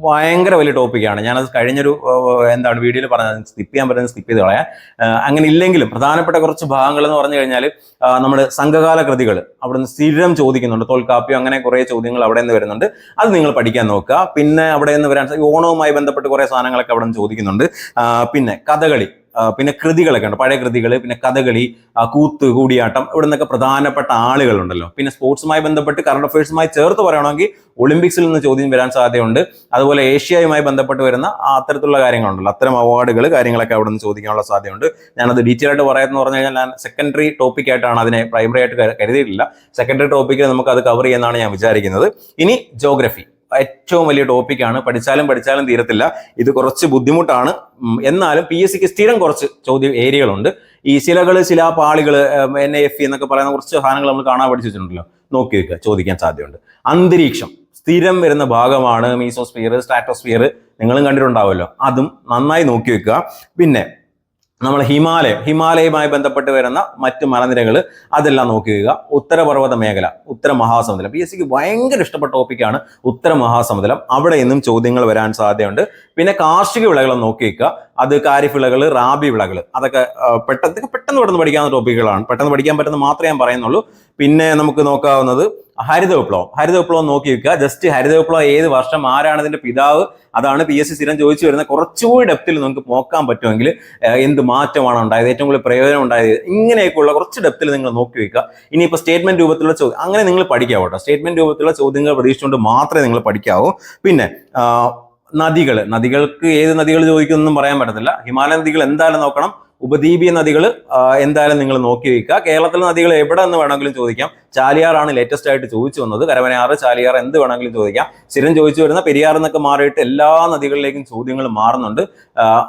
ഭയങ്കര വലിയ ടോപ്പിക്കാണ്. ഞാനത് കഴിഞ്ഞൊരു എന്താണ് വീഡിയോയിൽ പറഞ്ഞത്. സ്കിപ്പ് ചെയ്യാൻ പറ്റുന്നത് സ്കിപ്പ് ചെയ്ത് കളയാം. അങ്ങനെ ഇല്ലെങ്കിലും പ്രധാനപ്പെട്ട കുറച്ച് ഭാഗങ്ങൾ എന്ന് പറഞ്ഞു കഴിഞ്ഞാൽ നമ്മുടെ സംഘകാല കൃതികൾ അവിടെ നിന്ന് സ്ഥിരം ചോദിക്കുന്നുണ്ട്. തോൽക്കാപ്പിയോ അങ്ങനെ കുറേ ചോദ്യങ്ങൾ അവിടെ നിന്ന് വരുന്നുണ്ട്. അത് നിങ്ങൾ പഠിക്കാൻ നോക്കുക. പിന്നെ അവിടെ നിന്ന് വരാൻ ഓണവുമായി ബന്ധപ്പെട്ട് കുറേ സാധനങ്ങളൊക്കെ അവിടെ നിന്ന് ചോദിക്കുന്നുണ്ട് പിന്നെ കഥകളി പിന്നെ കൃതികളൊക്കെ ഉണ്ട്. പഴയ കൃതികൾ പിന്നെ കഥകളി കൂത്ത് കൂടിയാട്ടം ഇവിടെ നിന്നൊക്കെ പ്രധാനപ്പെട്ട ആളുകളുണ്ടല്ലോ. പിന്നെ സ്പോർട്സുമായി ബന്ധപ്പെട്ട് കറണ്ട് അഫയേഴ്സുമായി ചേർത്ത് പറയണമെങ്കിൽ ഒളിമ്പിക്സിൽ നിന്ന് ചോദ്യം വരാൻ സാധ്യതയുണ്ട്. അതുപോലെ ഏഷ്യയുമായി ബന്ധപ്പെട്ട് വരുന്ന അത്തരത്തിലുള്ള കാര്യങ്ങളുണ്ടല്ലോ. അത്തരം അവാർഡുകൾ കാര്യങ്ങളൊക്കെ അവിടെ നിന്ന് ചോദിക്കാനുള്ള സാധ്യതയുണ്ട്. ഞാനത് ഡീറ്റെയിൽ ആയിട്ട് പറയാമെന്ന് പറഞ്ഞു കഴിഞ്ഞാൽ ഞാൻ സെക്കൻഡറി ടോപ്പിക് ആയിട്ടാണ് അതിനെ പ്രൈമറി ആയിട്ട് കരുതിയിട്ടില്ല. സെക്കൻഡറി ടോപ്പിക്കിൽ നമുക്ക് അത് കവർ ചെയ്യുന്നതാണ് ഞാൻ വിചാരിക്കുന്നത്. ഇനി ജോഗ്രഫി ഏറ്റവും വലിയ ടോപ്പിക്കാണ് പഠിച്ചാലും പഠിച്ചാലും തീരത്തില്ല. ഇത് കുറച്ച് ബുദ്ധിമുട്ടാണ്. എന്നാലും പി എസ് സിക്ക് സ്ഥിരം കുറച്ച് ചോദ്യ ഏരിയകളുണ്ട്. ഈ ശിലകൾ ശിലാപാളികൾ എൻ എഫ് എന്നൊക്കെ പറയുന്ന കുറച്ച് സാധനങ്ങൾ നമ്മൾ കാണാൻ പഠിച്ചു വെച്ചിട്ടുണ്ടല്ലോ. നോക്കി വെക്കുക. ചോദിക്കാൻ സാധ്യതയുണ്ട്. അന്തരീക്ഷം. സ്ഥിരം വരുന്ന ഭാഗമാണ് മീസോസ്ഫിയർ സ്ട്രാറ്റോസ്ഫിയർ നിങ്ങളും കണ്ടിട്ടുണ്ടാവുമല്ലോ. അതും നന്നായി നോക്കി വെക്കുക. പിന്നെ നമ്മൾ ഹിമാലയം ഹിമാലയവുമായി ബന്ധപ്പെട്ട് വരുന്ന മറ്റ് മലനിരകൾ അതെല്ലാം നോക്കുക ഉത്തരപർവത മേഖല ഉത്തര മഹാസമുദ്രം പി എസ് സിക്ക് ഭയങ്കര ഇഷ്ടപ്പെട്ട ടോപ്പിക്കാണ് ഉത്തര മഹാസമുദ്രം അവിടെ നിന്നും ചോദ്യങ്ങൾ വരാൻ സാധ്യതയുണ്ട്. പിന്നെ കാർഷിക വിളകളും നോക്കി വെക്കുക അത് കാരിഫ് വിളകൾ റാബി വിളകൾ അതൊക്കെ പെട്ടെന്ന് പെട്ടെന്ന് പെട്ടെന്ന് പഠിക്കാവുന്ന ടോപ്പിക്കുകളാണ് പെട്ടെന്ന് പഠിക്കാൻ പറ്റുന്ന മാത്രമേ ഞാൻ പറയുന്നുള്ളൂ. പിന്നെ നമുക്ക് നോക്കാവുന്നത് ഹരിത വിപ്ലവം ഹരിത വിപ്ലവം നോക്കി വെക്കുക. ജസ്റ്റ് ഹരിത വിപ്ലവം ഏത് വർഷം ആരാണ് ഇതിന്റെ പിതാവ്? അതാണ് പി. എസ്. സി. സ്ഥിരം ചോദിച്ചു വരുന്ന കുറച്ചുകൂടി ഡെപ്തിൽ നമുക്ക് നോക്കാൻ പറ്റുമെങ്കിൽ എന്ത് മാറ്റമാണ് ഉണ്ടായത്? ഏറ്റവും കൂടുതൽ പ്രയോജനം ഉണ്ടായത്? ഇങ്ങനെയൊക്കെയുള്ള കുറച്ച് ഡെപ്തിൽ നിങ്ങൾ നോക്കി വെക്കുക. ഇനിയിപ്പോൾ സ്റ്റേറ്റ്മെന്റ് രൂപത്തിലുള്ള ചോദ്യം അങ്ങനെ നിങ്ങൾ പഠിക്കാവട്ടോ സ്റ്റേറ്റ്മെന്റ് രൂപത്തിലുള്ള ചോദ്യങ്ങൾ പ്രതീക്ഷിച്ചുകൊണ്ട് മാത്രമേ നിങ്ങൾ പഠിക്കാവൂ. പിന്നെ നദികൾ. നദികൾക്ക് ഏത് നദികൾ ചോദിക്കുന്നൊന്നും പറയാൻ പറ്റത്തില്ല. ഹിമാലയ നദികൾ എന്തായാലും നോക്കണം. ഉപദ്വീപീയ നദികൾ എന്തായാലും നിങ്ങൾ നോക്കി വയ്ക്കുക കേരളത്തിലെ നദികൾ എവിടെ നിന്ന് വേണമെങ്കിലും ചോദിക്കാം. ചാലിയാറാണ് ലേറ്റസ്റ്റ് ആയിട്ട് ചോദിച്ചു വന്നത്. കരവനയാറ് ചാലിയാർ എന്ത് വേണമെങ്കിലും ചോദിക്കാം. സ്ഥിരം ചോദിച്ചു വരുന്ന പെരിയാർ എന്നൊക്കെ മാറിയിട്ട് എല്ലാ നദികളിലേക്കും ചോദ്യങ്ങൾ മാറുന്നുണ്ട്.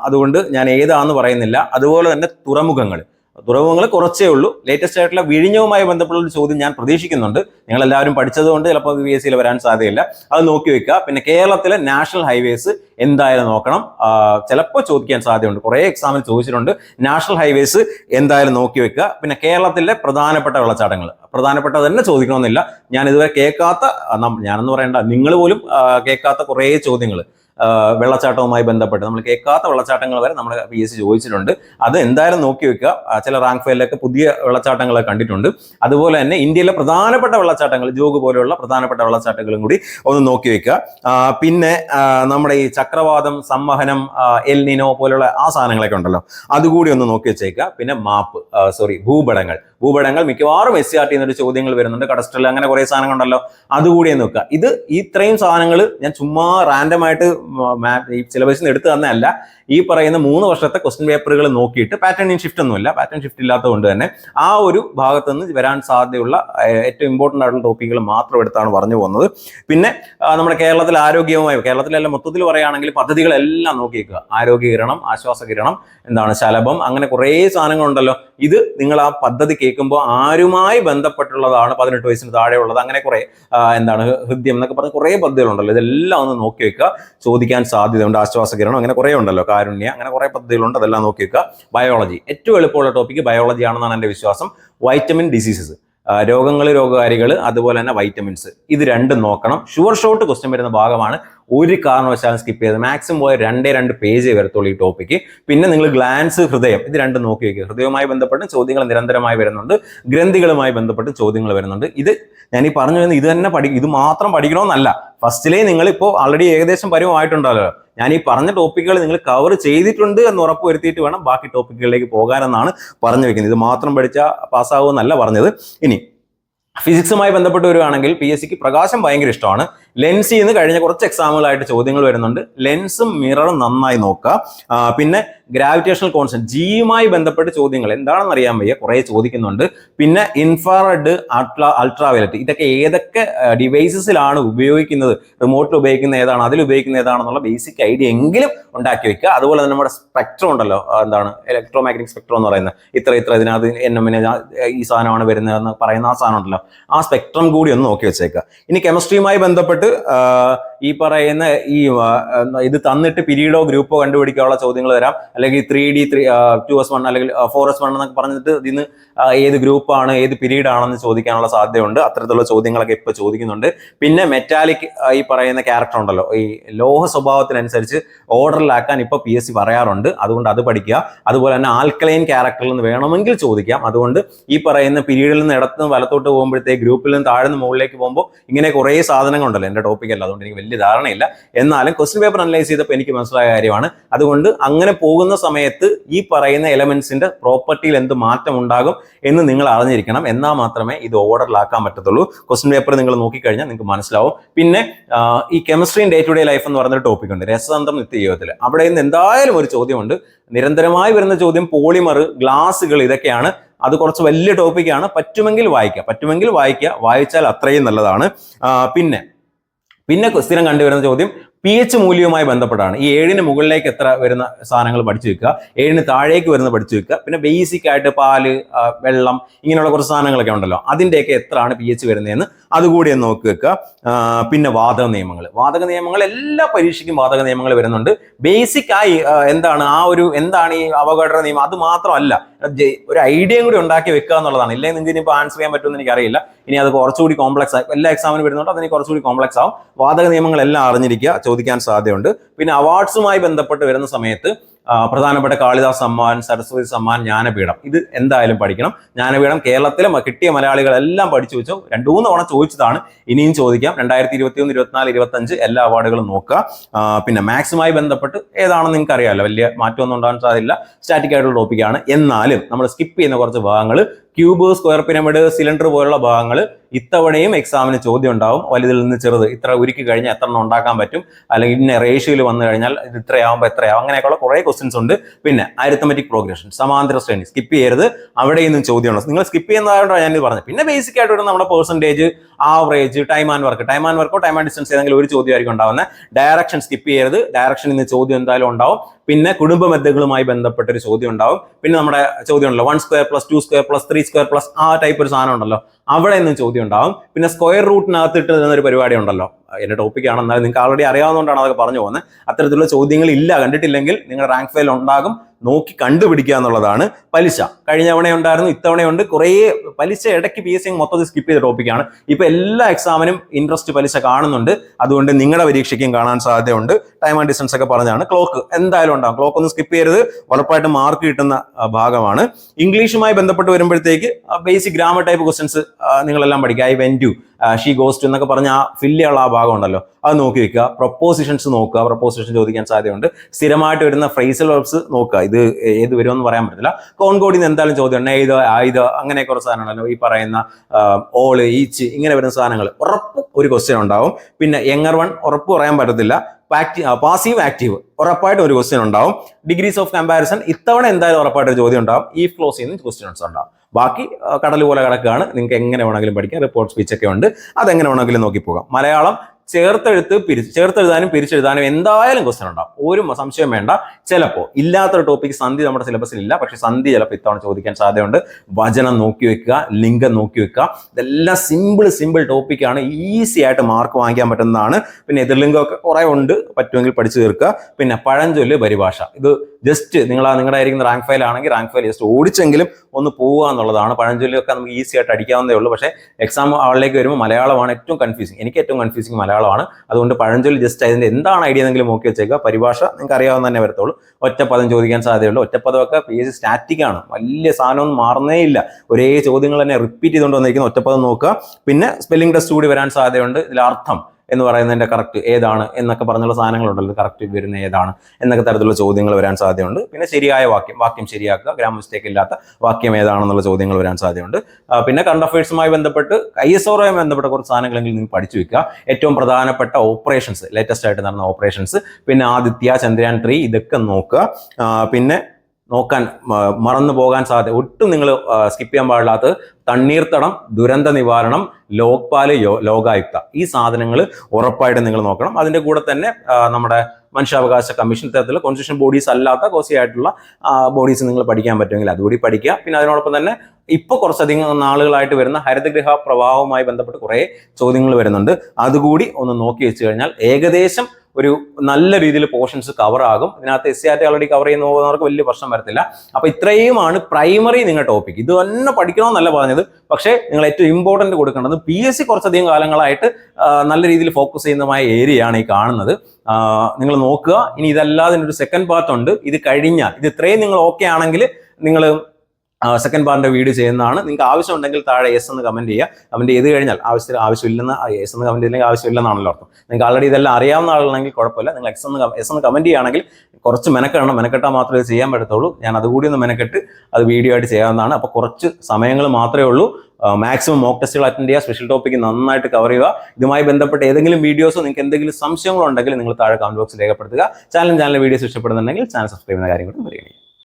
അതുകൊണ്ട് ഞാൻ ഏതാണെന്ന് പറയുന്നില്ല. അതുപോലെ തന്നെ തുറമുഖങ്ങൾ. തുറമുഖങ്ങൾ കുറച്ചേ ഉള്ളൂ. ലേറ്റസ്റ്റ് ആയിട്ടുള്ള വിഴിഞ്ഞവുമായി ബന്ധപ്പെട്ട ഒരു ചോദ്യം ഞാൻ പ്രതീക്ഷിക്കുന്നുണ്ട്. നിങ്ങൾ എല്ലാവരും പഠിച്ചതുകൊണ്ട് ചിലപ്പോൾ പി എസ് സിയിൽ വരാൻ സാധ്യതയില്ല. അത് നോക്കി വെക്കുക. പിന്നെ കേരളത്തിലെ നാഷണൽ ഹൈവേസ് എന്തായാലും നോക്കണം. ചിലപ്പോൾ ചോദിക്കാൻ സാധ്യതയുണ്ട്. കുറേ എക്സാമിൽ ചോദിച്ചിട്ടുണ്ട്. നാഷണൽ ഹൈവേസ് എന്തായാലും നോക്കി വെക്കുക. പിന്നെ കേരളത്തിലെ പ്രധാനപ്പെട്ട വെള്ളച്ചാട്ടങ്ങൾ. പ്രധാനപ്പെട്ട തന്നെ ചോദിക്കണമെന്നില്ല. ഞാൻ ഇതുവരെ കേൾക്കാത്ത ഞാനെന്ന് പറയേണ്ട. നിങ്ങൾ പോലും കേൾക്കാത്ത കുറേ ചോദ്യങ്ങൾ വെള്ളച്ചാട്ടവുമായി ബന്ധപ്പെട്ട്. നമ്മൾ കേൾക്കാത്ത വെള്ളച്ചാട്ടങ്ങൾ വരെ നമ്മൾ പി എസ് സി ചോദിച്ചിട്ടുണ്ട്. അത് എന്തായാലും നോക്കി വെക്കുക. ചില റാങ്ക് ഫയലിലൊക്കെ പുതിയ വെള്ളച്ചാട്ടങ്ങളെ കണ്ടിട്ടുണ്ട്. അതുപോലെ തന്നെ ഇന്ത്യയിലെ പ്രധാനപ്പെട്ട വെള്ളച്ചാട്ടങ്ങൾ ജോഗ് പോലെയുള്ള പ്രധാനപ്പെട്ട വെള്ളച്ചാട്ടങ്ങളും കൂടി ഒന്ന് നോക്കി വെക്കുക. പിന്നെ നമ്മുടെ ഈ ചക്രവാതം സംവഹനം എൽ നിനോ പോലെയുള്ള ആ സാധനങ്ങളൊക്കെ ഉണ്ടല്ലോ. അതുകൂടി ഒന്ന് നോക്കി വെച്ചേക്കുക. പിന്നെ മാപ്പ് സോറി ഭൂപടങ്ങൾ. ഭൂപടങ്ങൾ മിക്കവാറും എസ് സി ആർ ടി എന്നൊരു ചോദ്യങ്ങൾ വരുന്നുണ്ട്. കടസ്റ്റൽ അങ്ങനെ കുറേ സാധനങ്ങളുണ്ടല്ലോ. അതുകൂടി ഒന്ന് നോക്കുക. ഇത് ഇത്രയും സാധനങ്ങൾ ഞാൻ ചുമ്മാ റാൻഡം ആയിട്ട് മാ- ഈ സിലബസിൽ നിന്ന് എടുത്തു തന്നെയല്ല ഈ പറയുന്ന മൂന്ന് വർഷത്തെ ക്വസ്റ്റ്യൻ പേപ്പറുകൾ നോക്കിയിട്ട് പാറ്റേൺ ഷിഫ്റ്റ് ഒന്നുമില്ല. പാറ്റേൺ ഷിഫ്റ്റ് ഇല്ലാത്തതുകൊണ്ട് തന്നെ ആ ഒരു ഭാഗത്ത് നിന്ന് വരാൻ സാധ്യതയുള്ള ഏറ്റവും ഇമ്പോർട്ടന്റ് ആയിട്ടുള്ള ടോപ്പിക്കുകൾ മാത്രം എടുത്താണ് പറഞ്ഞു പോകുന്നത്. പിന്നെ നമ്മുടെ കേരളത്തിൽ ആരോഗ്യവുമായി കേരളത്തിലെല്ലാം മൊത്തത്തിൽ പറയുകയാണെങ്കിൽ പദ്ധതികളെല്ലാം നോക്കിയേക്കുക. ആരോഗ്യ കിരണം ആശ്വാസ കിരണം എന്താണ് ശലഭം അങ്ങനെ കുറേ സാധനങ്ങളുണ്ടല്ലോ. ഇത് നിങ്ങൾ ആ പദ്ധതി കേൾക്കുമ്പോൾ ആരുമായി ബന്ധപ്പെട്ടുള്ളതാണ് പതിനെട്ട് വയസ്സിന് താഴെയുള്ളത്. അങ്ങനെ കുറേ എന്താണ് ഹൃദ്യം എന്നൊക്കെ പറഞ്ഞ കുറേ പദ്ധതികളുണ്ടല്ലോ. ഇതെല്ലാം ഒന്ന് നോക്കി വെക്കുക. ചോദിക്കാൻ സാധ്യതയുണ്ട് ആശ്വാസകരണം അങ്ങനെ കുറേ ഉണ്ടല്ലോ. കാരുണ്യ അങ്ങനെ കുറേ പദ്ധതികളുണ്ട്. അതെല്ലാം നോക്കി വെക്കുക. ബയോളജി ഏറ്റവും എളുപ്പമുള്ള ടോപ്പിക്ക് ബയോളജി ആണെന്നാണ് എന്റെ വിശ്വാസം. വൈറ്റമിൻ ഡിസീസസ് രോഗങ്ങൾ രോഗകാരികൾ അതുപോലെ തന്നെ വൈറ്റമിൻസ് ഇത് രണ്ടും നോക്കണം. ഷുവർ ഷോട്ട് ക്വസ്റ്റ്യൻ വരുന്ന ഭാഗമാണ്. ഒരു കാരണവശാലും സ്കിപ്പ് ചെയ്ത് മാക്സിമം പോയ രണ്ടേ രണ്ട് പേജ് വരത്തുള്ളൂ ഈ ടോപ്പിക്ക് പിന്നെ നിങ്ങൾ ഗ്ലാൻസ് ഹൃദയം ഇത് രണ്ടും നോക്കി വയ്ക്കുക ഹൃദയവുമായി ബന്ധപ്പെട്ട് ചോദ്യങ്ങൾ നിരന്തരമായി വരുന്നുണ്ട്. ഗ്രന്ഥികളുമായി ബന്ധപ്പെട്ട് ചോദ്യങ്ങൾ വരുന്നുണ്ട്. ഇത് ഞാൻ ഈ പറഞ്ഞു വരുന്നത് ഇത് തന്നെ പഠി ഇത് മാത്രം പഠിക്കണമെന്നല്ല. ഫസ്റ്റിലേ നിങ്ങൾ ഇപ്പോൾ ഓൾറെഡി ഏകദേശം പരുവമായിട്ടുണ്ടല്ലോ. ഞാൻ ഈ പറഞ്ഞ ടോപ്പിക്കുകൾ നിങ്ങൾ കവർ ചെയ്തിട്ടുണ്ട് എന്ന് ഉറപ്പ് വരുത്തിയിട്ട് വേണം ബാക്കി ടോപ്പിക്കുകളിലേക്ക് പോകാനെന്നാണ് പറഞ്ഞു വെക്കുന്നത്. ഇത് മാത്രം പഠിച്ചാൽ പാസ്സാവുമെന്നല്ല പറഞ്ഞത്. ഇനി ഫിസിക്സുമായി ബന്ധപ്പെട്ട് വരുവാണെങ്കിൽ പി എസ് സിക്ക് പ്രകാശം ഭയങ്കര ഇഷ്ടമാണ്. ലെൻസിൽ നിന്ന് കഴിഞ്ഞ കുറച്ച് എക്സാമ്പിളായിട്ട് ചോദ്യങ്ങൾ വരുന്നുണ്ട്. ലെൻസും മിററും നന്നായി നോക്കുക പിന്നെ ഗ്രാവിറ്റേഷണൽ കോൺസ്റ്റന്റ് ജിയുമായി ബന്ധപ്പെട്ട് ചോദ്യങ്ങൾ എന്താണെന്ന് അറിയാൻ വയ്യ കുറേ ചോദിക്കുന്നുണ്ട്. പിന്നെ ഇൻഫ്രാറെഡ് അൾട്രാ അൾട്രാവയലറ്റ് ഇതൊക്കെ ഏതൊക്കെ ഡിവൈസസിലാണ് ഉപയോഗിക്കുന്നത്? റിമോട്ടിൽ ഉപയോഗിക്കുന്ന ഏതാണ്? അതിൽ ഉപയോഗിക്കുന്ന ഏതാണെന്നുള്ള ബേസിക് ഐഡിയ എങ്കിലും ഉണ്ടാക്കി വെക്കുക. അതുപോലെ തന്നെ നമ്മുടെ സ്പെക്ട്രം ഉണ്ടല്ലോ എന്താണ് ഇലക്ട്രോ മാഗ്നറ്റിക് സ്പെക്ട്രം എന്ന് പറയുന്നത്. ഇത്ര ഇത്ര ഇതിനകത്ത് എമ്മിന് ഈ സാധനമാണ് വരുന്നതെന്ന് പറയുന്ന ആ സാധനം ഉണ്ടല്ലോ. ആ സ്പെക്ട്രം കൂടി ഒന്ന് നോക്കി വെച്ചേക്കുക. ഇനി കെമിസ്ട്രിയുമായി ബന്ധപ്പെട്ട് ആ, ഈ പറയുന്ന ഈ ഇത് തന്നിട്ട് പിരീഡോ ഗ്രൂപ്പോ കണ്ടുപിടിക്കാനുള്ള ചോദ്യങ്ങൾ തരാം അല്ലെങ്കിൽ three D three two S one അല്ലെങ്കിൽ ഫോർ എസ് വൺ എന്നൊക്കെ പറഞ്ഞിട്ട് ഇതിന് ഏത് ഗ്രൂപ്പാണ് ഏത് പീരീഡ് ആണെന്ന് ചോദിക്കാനുള്ള സാധ്യതയുണ്ട്. അത്തരത്തിലുള്ള ചോദ്യങ്ങളൊക്കെ ഇപ്പൊ ചോദിക്കുന്നുണ്ട്. പിന്നെ മെറ്റാലിക് ഈ പറയുന്ന ക്യാരക്ടർ ഉണ്ടല്ലോ. ഈ ലോഹ സ്വഭാവത്തിനനുസരിച്ച് ഓർഡറിലാക്കാൻ ഇപ്പൊ പി എസ് സി പറയാറുണ്ട്. അതുകൊണ്ട് അത് പഠിക്കുക. അതുപോലെ തന്നെ ആൽക്കലൈൻ ക്യാരക്ടറിൽ നിന്ന് വേണമെങ്കിൽ ചോദിക്കാം. അതുകൊണ്ട് ഈ പറയുന്ന പീരീഡിൽ നിന്ന് ഇടത്ത് നിന്ന് വലത്തോട്ട് പോകുമ്പോഴത്തേക്ക് ഗ്രൂപ്പിൽ നിന്ന് താഴ്ന്ന് മുകളിലേക്ക് പോകുമ്പോൾ ഇങ്ങനെ കുറേ സാധനങ്ങളുണ്ടല്ലോ. എന്റെ ടോപ്പിക് അല്ല. അതുകൊണ്ട് എനിക്ക് വലിയ ധാരണയില്ല. എന്നാലും ക്വസ്റ്റ്യൻ പേപ്പർ അനലൈസ് ചെയ്തപ്പോൾ എനിക്ക് മനസ്സിലായ കാര്യമാണ്. അതുകൊണ്ട് അങ്ങനെ പോകുന്ന സമയത്ത് ഈ പറയുന്ന എലമെന്റ്സിന്റെ പ്രോപ്പർട്ടിയിൽ എന്ത് മാറ്റം ഉണ്ടാകും എന്ന് നിങ്ങൾ അറിഞ്ഞിരിക്കണം. എന്നാൽ മാത്രമേ ഇത് ഓർഡറിലാക്കാൻ പറ്റത്തുള്ളൂ. ക്വസ്റ്റ്യൻ പേപ്പർ നിങ്ങൾ നോക്കിക്കഴിഞ്ഞാൽ നിങ്ങൾക്ക് മനസ്സിലാവും. പിന്നെ ഈ കെമിസ്ട്രിയും ഡേ ടു ഡേ ലൈഫ് എന്ന് പറഞ്ഞൊരു ടോപ്പിക് ഉണ്ട്. രസതന്ത്രം നിത്യജീവിതത്തിൽ അവിടെ നിന്ന് എന്തായാലും ഒരു ചോദ്യമുണ്ട്. നിരന്തരമായി വരുന്ന ചോദ്യം പോളിമർ ഗ്ലാസുകൾ ഇതൊക്കെയാണ്. അത് കുറച്ച് വലിയ ടോപ്പിക്കാണ് പറ്റുമെങ്കിൽ വായിക്കുക പറ്റുമെങ്കിൽ വായിക്കുക വായിച്ചാൽ അത്രയും നല്ലതാണ്. പിന്നെ പിന്നെ സ്ഥിരം കണ്ടുവരുന്ന ചോദ്യം പി എച്ച് മൂല്യവുമായി ബന്ധപ്പെട്ടാണ്. ഈ ഏഴിന് മുകളിലേക്ക് എത്ര വരുന്ന സാധനങ്ങൾ പഠിച്ചു വെക്കുക? ഏഴിന് താഴേക്ക് വരുന്ന പഠിച്ചു വെക്കുക. പിന്നെ ബേസിക് ആയിട്ട് പാൽ വെള്ളം ഇങ്ങനെയുള്ള കുറച്ച് സാധനങ്ങളൊക്കെ ഉണ്ടല്ലോ. അതിന്റെയൊക്കെ എത്രയാണ് പി എച്ച് വരുന്നതെന്ന് അതുകൂടി നോക്കി വെക്കുക. പിന്നെ വാതക നിയമങ്ങൾ. വാതക നിയമങ്ങൾ എല്ലാ പരീക്ഷയ്ക്കും വാതക നിയമങ്ങൾ വരുന്നുണ്ട്. ബേസിക് ആയി എന്താണ് ആ ഒരു എന്താണ് ഈ അവഗാഡ്ര നിയമം? അത് മാത്രമല്ല ഒരു ഐഡിയയും കൂടി ഉണ്ടാക്കി വെക്കുക എന്നുള്ളതാണ്. ഇല്ലെങ്കിൽ നിങ്ങൾക്ക് ഇനിയിപ്പോൾ ആൻസർ ചെയ്യാൻ പറ്റുമെന്ന് എനിക്കറിയില്ല. ഇനി അത് കുറച്ചുകൂടി കോംപ്ലക്സ് ആയി എല്ലാ എക്സാമിനും വരുന്നുണ്ട്. അതിന് കുറച്ചുകൂടി കോംപ്ലക്സ് ആവും. വാതക നിയമങ്ങളെല്ലാം അറിഞ്ഞിരിക്കുക ചോദിക്കാൻ സാധ്യതയുണ്ട്. പിന്നെ അവാർഡ്സുമായി ബന്ധപ്പെട്ട് വരുന്ന സമയത്ത് പ്രധാനപ്പെട്ട കാളിദാസ് സമ്മാൻ സരസ്വതി സമ്മാൻ ജ്ഞാനപീഠം. ഇത് എന്തായാലും പഠിക്കണം. ജ്ഞാനപീഠം കേരളത്തിലെ കിട്ടിയ മലയാളികളെല്ലാം പഠിച്ചു വെച്ചോ. രണ്ടു മൂന്ന് തവണ ചോദിച്ചതാണ്. ഇനിയും ചോദിക്കാം. രണ്ടായിരത്തി ഇരുപത്തി ഒന്ന് ഇരുപത്തിനാല് ഇരുപത്തഞ്ച് എല്ലാ അവാർഡുകളും നോക്കുക. പിന്നെ മാത്സുമായി ബന്ധപ്പെട്ട് ഏതാണെന്ന് നിങ്ങൾക്ക് അറിയാമല്ലോ വലിയ മാറ്റമൊന്നും ഉണ്ടാകാൻ സാധ്യതയില്ല. സ്റ്റാറ്റിക് ആയിട്ടുള്ള ടോപ്പിക്കാണ് എന്നാലും നമ്മൾ സ്കിപ്പ് ചെയ്യുന്ന കുറച്ച് ഭാഗങ്ങൾ ക്യൂബ് സ്ക്വയർ പിരമിഡ് സിലിണ്ടർ പോലുള്ള ഭാഗങ്ങൾ ഇത്തവണയും എക്സാമിന് ചോദ്യം ഉണ്ടാവും. വലുതിൽ നിന്ന് ചെറുത് ഇത്ര ഉരുക്കി കഴിഞ്ഞാൽ എത്ര എണ്ണം ഉണ്ടാക്കാൻ പറ്റും? അല്ലെങ്കിൽ ഇന്ന റേഷ്യോയിൽ വന്നു കഴിഞ്ഞാൽ ഇത് ഇത്രയാവുമ്പോൾ എത്രയാവും? അങ്ങനെയൊക്കെയുള്ള കുറേ ക്വസ്റ്റ്യൻസ് ഉണ്ട്. പിന്നെ അരിത്തമെറ്റിക് പ്രോഗ്രഷൻ സമാന്തര ശ്രേണി. സ്കിപ്പ് ചെയ്യരുത്. അവിടെ നിന്നും ചോദ്യമുണ്ട് നിങ്ങൾ സ്കിപ്പ് ചെയ്യുന്നതായിട്ടാണ് ഞാനിത് പറഞ്ഞത്. പിന്നെ ബേസിക് ആയിട്ട് വരുന്ന നമ്മുടെ percentage average time and work time and വർക്കോ time and distance ഏതെങ്കിലും ഒരു ചോദ്യമായിരിക്കും ഉണ്ടാവുന്നത് ഡയറക്ഷൻ സ്കിപ്പ് ചെയ്യരുത്. ഡയറക്ഷൻ ഇന്ന് ചോദ്യം എന്തായാലും ഉണ്ടാവും. പിന്നെ കുടുംബ ബന്ധങ്ങളുമായി ബന്ധപ്പെട്ട ഒരു ചോദ്യം ഉണ്ടാവും. പിന്നെ നമ്മുടെ ചോദ്യം ഉണ്ടല്ലോ. One square plus two square plus three square plus ആ ടൈപ്പ് ഒരു സാധനം ഉണ്ടല്ലോ. അവിടെ നിന്ന് ചോദ്യം ഉണ്ടാവും. പിന്നെ സ്ക്വയർ റൂട്ടിനകത്ത് ഇട്ട് നിന്ന ഒരു പരിപാടി ഉണ്ടല്ലോ. എന്റെ ടോപ്പിക്കാണ് എന്നാലും നിങ്ങൾക്ക് ആൾറെഡി അറിയാവുന്നതുകൊണ്ടാണ് അതൊക്കെ പറഞ്ഞു പോകുന്നത്. അത്തരത്തിലുള്ള ചോദ്യങ്ങൾ ഇല്ല കണ്ടിട്ടില്ലെങ്കിൽ നിങ്ങൾ റാങ്ക് ഫയൽ ഉണ്ടാകും. നോക്കി കണ്ടുപിടിക്കുക എന്നുള്ളതാണ് പലിശ. കഴിഞ്ഞ തവണ ഉണ്ടായിരുന്നു ഇത്തവണയുണ്ട്. കുറേ പലിശ ഇടയ്ക്ക് പി എസ് സി മൊത്തത്തിൽ സ്കിപ്പ് ചെയ്ത ടോപ്പിക്കാണ് ഇപ്പൊ എല്ലാ എക്സാമിനും ഇൻട്രസ്റ്റ് പലിശ കാണുന്നുണ്ട്. അതുകൊണ്ട് നിങ്ങളുടെ പരീക്ഷയ്ക്കും കാണാൻ സാധ്യതയുണ്ട്. ടൈം ആൻഡ് ഡിസ്റ്റൻസ് ഒക്കെ പറഞ്ഞാണ് ക്ലോക്ക് എന്തായാലും ഉണ്ടാകും ക്ലോക്ക് ഒന്ന് സ്കിപ്പ് ചെയ്യരുത്. ഉറപ്പായിട്ട് മാർക്ക് കിട്ടുന്ന ഭാഗമാണ്. ഇംഗ്ലീഷുമായി ബന്ധപ്പെട്ട് വരുമ്പോഴത്തേക്ക് ബേസിക് ഗ്രാമർ ടൈപ്പ് ക്വസ്റ്റ്യൻസ് നിങ്ങളെല്ലാം പഠിക്കുക. I went to she goes to എന്നൊക്കെ പറഞ്ഞ ആ ഫില്ലുള്ള ആ ഭാഗം ഉണ്ടല്ലോ. അത് നോക്കി വെക്കുക. പ്രൊപ്പോസിഷൻസ് നോക്കുക. പ്രൊപ്പോസിഷൻ ചോദിക്കാൻ സാധ്യതയുണ്ട്. സ്ഥിരമായിട്ട് വരുന്ന ഫ്രേസൽ വെർബ്സ് നോക്കുക. ഇത് ഏത് വരുമെന്ന് പറയാൻ പറ്റില്ല കോൺകോടിന്ന് എന്തായാലും ചോദ്യം ഉണ്ട് ഏത് ആയുധ അങ്ങനെ കുറച്ച് സാധനങ്ങളല്ലോ. ഈ പറയുന്ന ഓൾ ഈച്ച് ഇങ്ങനെ വരുന്ന സാധനങ്ങൾ. ഉറപ്പ് ഒരു ക്വസ്റ്റ്യൻ ഉണ്ടാവും. പിന്നെ യങ്ങർ വൺ ഉറപ്പ് പറയാൻ പറ്റത്തില്ല. പാസീവ് ആക്റ്റീവ് ഉറപ്പായിട്ട് ഒരു ക്വസ്റ്റ്യൻ ഉണ്ടാവും. ഡിഗ്രീസ് ഓഫ് കമ്പാരിസൺ ഇത്തവണ എന്തായാലും ഉറപ്പായിട്ട് ഒരു ചോദ്യം ഉണ്ടാവും. ഈ ക്ലോസ് ചെയ്യുന്ന ക്വസ്റ്റ്യൻസ് ഉണ്ടാവും. ബാക്കി കടൽ പോലെ കിടക്കുകയാണ്. നിങ്ങൾക്ക് എങ്ങനെ വേണമെങ്കിലും പഠിക്കാം. റിപ്പോർട്ട് സ്പീച്ച് ഒക്കെ ഉണ്ട്. അതെങ്ങനെ വേണമെങ്കിലും നോക്കി പോകാം മലയാളം ചേർത്തെഴുത്ത് പിരിച്ച് ചേർത്തെഴുതാനും പിരിച്ചെഴുതാനും എന്തായാലും ക്വസ്റ്റൻ ഉണ്ടാവും. ഒരു സംശയം വേണ്ട. ചിലപ്പോൾ ഇല്ലാത്തൊരു ടോപ്പിക് സന്ധി നമ്മുടെ സിലബസിൽ ഇല്ല പക്ഷെ സന്ധി ചിലപ്പോൾ ഇത്തവണ ചോദിക്കാൻ സാധ്യതയുണ്ട്. വചനം നോക്കി വെക്കുക ലിംഗം നോക്കി വെക്കുക. ഇതെല്ലാം സിമ്പിൾ സിമ്പിൾ ടോപ്പിക്കാണ് ഈസി ആയിട്ട് മാർക്ക് വാങ്ങിക്കാൻ പറ്റുന്നതാണ്. പിന്നെ എതിർലിംഗമൊക്കെ കുറേ ഉണ്ട്. പറ്റുമെങ്കിൽ പഠിച്ചു തീർക്കുക. പിന്നെ പഴഞ്ചൊല്ല് പരിഭാഷ. ഇത് ജസ്റ്റ് നിങ്ങൾ നിങ്ങളുടെ ആയിരിക്കുന്ന റാങ്ക് ഫയൽ ആണെങ്കിൽ റാങ്ക് ഫയൽ ജസ്റ്റ് ഓടിച്ചെങ്കിലും ഒന്ന് പോവുക എന്നുള്ളതാണ്. പഴഞ്ചൊല്ലൊക്കെ നമുക്ക് ഈസി ആയിട്ട് അടിക്കാവുന്നേ ഉള്ളൂ. പക്ഷേ എക്സാം ആളിലേക്ക് വരുമ്പോൾ മലയാളമാണ് ഏറ്റവും കൺഫ്യൂസിങ് എനിക്ക് ഏറ്റവും കൺഫ്യൂസിങ് മലയാളം ധാരാളമാണ്. അതുകൊണ്ട് പഴഞ്ചൊല്ലി ജസ്റ്റ് അതിന്റെ എന്താണ് ഐഡിയ എന്നെങ്കിലും നോക്കി വെച്ചേക്കുക. പരിഭാഷ നിങ്ങൾക്ക് അറിയാവുന്ന തന്നെ വരത്തുള്ളൂ. ഒറ്റപ്പദം ചോദിക്കാൻ സാധ്യതയുണ്ട്. ഒറ്റപ്പദമൊക്കെ പി എസ് സി സ്റ്റാറ്റിക് ആണ്. വലിയ സാധനമൊന്നും മാറുന്നേ ഇല്ല. ഒരേ ചോദ്യങ്ങൾ തന്നെ റിപ്പീറ്റ് ചെയ്തുകൊണ്ട് വന്നിരിക്കുന്ന ഒറ്റപ്പദം നോക്കുക. പിന്നെ സ്പെല്ലിംഗ് ടെസ്റ്റ് കൂടി വരാൻ സാധ്യതയുണ്ട്. ഇതിൽ അർത്ഥം എന്ന് പറയുന്നതിന്റെ കറക്റ്റ് ഏതാണ് എന്നൊക്കെ പറഞ്ഞുള്ള സാധനങ്ങളുണ്ടല്ലോ. കറക്റ്റ് വരുന്ന ഏതാണ് എന്നൊക്കെ തരത്തിലുള്ള ചോദ്യങ്ങൾ വരാൻ സാധ്യതയുണ്ട്. പിന്നെ ശരിയായ വാക്യം വാക്യം ശരിയാക്കുക ഗ്രാമ മിസ്റ്റേക്ക് ഇല്ലാത്ത വാക്യം ഏതാണെന്നുള്ള ചോദ്യങ്ങൾ വരാൻ സാധ്യതയുണ്ട്. പിന്നെ കറണ്ട് അഫയേഴ്സുമായി ബന്ധപ്പെട്ട് ഐ എസ് ഒറുമായി ബന്ധപ്പെട്ട കുറച്ച് സാധനങ്ങളെങ്കിലും നിങ്ങൾ പഠിച്ചു വെക്കുക. ഏറ്റവും പ്രധാനപ്പെട്ട ഓപ്പറേഷൻസ് ലേറ്റസ്റ്റ് ആയിട്ട് നടന്ന ഓപ്പറേഷൻസ് പിന്നെ ആദിത്യ ചന്ദ്രയാൻ ത്രീ ഇതൊക്കെ നോക്കുക. പിന്നെ നോക്കാൻ മറന്നു പോകാൻ സാധ്യത ഒട്ടും നിങ്ങൾ സ്കിപ്പ് ചെയ്യാൻ പാടില്ലാത്ത തണ്ണീർത്തടം ദുരന്ത നിവാരണം ലോക്പാൽ യോ ലോകായുക്ത. ഈ സാധനങ്ങൾ ഉറപ്പായിട്ട് നിങ്ങൾ നോക്കണം. അതിന്റെ കൂടെ തന്നെ നമ്മുടെ മനുഷ്യാവകാശ കമ്മീഷൻ തരത്തിൽ കോൺസ്റ്റിറ്റ്യൂഷൻ ബോഡീസ് അല്ലാത്ത കോസി ആയിട്ടുള്ള ബോഡീസ് നിങ്ങൾ പഠിക്കാൻ പറ്റുമെങ്കിൽ അതുകൂടി പഠിക്കുക. പിന്നെ അതിനോടൊപ്പം തന്നെ ഇപ്പോൾ കുറച്ചധികം നാളുകളായിട്ട് വരുന്ന ഹരിതഗൃഹ പ്രവാഹവുമായി ബന്ധപ്പെട്ട് കുറേ ചോദ്യങ്ങൾ വരുന്നുണ്ട്. അതുകൂടി ഒന്ന് നോക്കി വെച്ച് കഴിഞ്ഞാൽ ഏകദേശം ഒരു നല്ല രീതിയിൽ പോർഷൻസ് കവർ ആകും. ഇതിനകത്ത് S C R T already cover ചെയ്യുന്ന പോകുന്നവർക്ക് വലിയ പ്രശ്നം വരത്തില്ല. അപ്പൊ ഇത്രയുമാണ് പ്രൈമറി നിങ്ങളുടെ ടോപ്പിക് ഇത് തന്നെ പഠിക്കണമെന്നല്ല പറഞ്ഞത്. പക്ഷേ നിങ്ങൾ ഏറ്റവും ഇമ്പോർട്ടന്റ് കൊടുക്കേണ്ടത് പി എസ് സി കുറച്ചധികം കാലങ്ങളായിട്ട് നല്ല രീതിയിൽ ഫോക്കസ് ചെയ്യുന്നതുമായ ഏരിയ ആണ് ഈ കാണുന്നത്. നിങ്ങൾ നോക്കുക. ഇനി ഇതല്ലാതെ ഒരു സെക്കൻഡ് പാർട്ട് ഉണ്ട്. ഇത് കഴിഞ്ഞാൽ ഇത് ഇത്രയും നിങ്ങൾ ഓക്കെ ആണെങ്കിൽ നിങ്ങൾ സെക്കൻഡ് പാർട്ടിന്റെ വീഡിയോ ചെയ്യുന്നതാണ്. നിങ്ങൾക്ക് ആവശ്യമുണ്ടെങ്കിൽ താഴെ എസ് എന്ന് കമന്റ് ചെയ്യുക. കമന്റ് ചെയ്ത് കഴിഞ്ഞാൽ ആവശ്യത്തിൽ ആവശ്യമില്ലെന്ന് എസ് എന്ന് കമന്റ് ചെയ്തില്ലെങ്കിൽ ആവശ്യമില്ലെന്നാണല്ലോ അർത്ഥം. നിങ്ങൾക്ക് ആൾറെഡി ഇതെല്ലാം അറിയാവുന്ന ആളാണെങ്കിൽ കുഴപ്പമില്ല. നിങ്ങൾ എക്സ് എന്ന് എസ് എന്ന് കമന്റ് ചെയ്യുകയാണെങ്കിൽ കുറച്ച് മെനക്കെടണം. മെനക്കെട്ടാൽ മാത്രമേ ചെയ്യാൻ പറ്റത്തുള്ളൂ. ഞാൻ അതുകൂടി ഒന്ന് മെനക്കെട്ട് അത് വീഡിയോ ആയിട്ട് ചെയ്യാവുന്നതാണ്. അപ്പോൾ കുറച്ച് സമയങ്ങൾ മാത്രമേ ഉള്ളൂ. മാക്സിമം മോക്ക് ടെസ്റ്റുകൾ അറ്റൻഡ് ചെയ്യുക. സ്പെഷ്യൽ ടോപ്പിക്ക് നന്നായിട്ട് കവർ ചെയ്യുക. ഇതുമായി ബന്ധപ്പെട്ട ഏതെങ്കിലും വീഡിയോസോ നിങ്ങൾക്ക് എന്തെങ്കിലും സംശയങ്ങളുണ്ടെങ്കിൽ നിങ്ങൾ താഴെ കമന്റ് ബോക്സിൽ രേഖപ്പെടുത്തുക. ചാനൽ ചാനൽ വീഡിയോസ് ഇഷ്ടപ്പെടുന്നുണ്ടെങ്കിൽ ചാനൽ സബ്സ്ക്രൈബ് ചെയ്യുന്ന കാര്യം കൂടി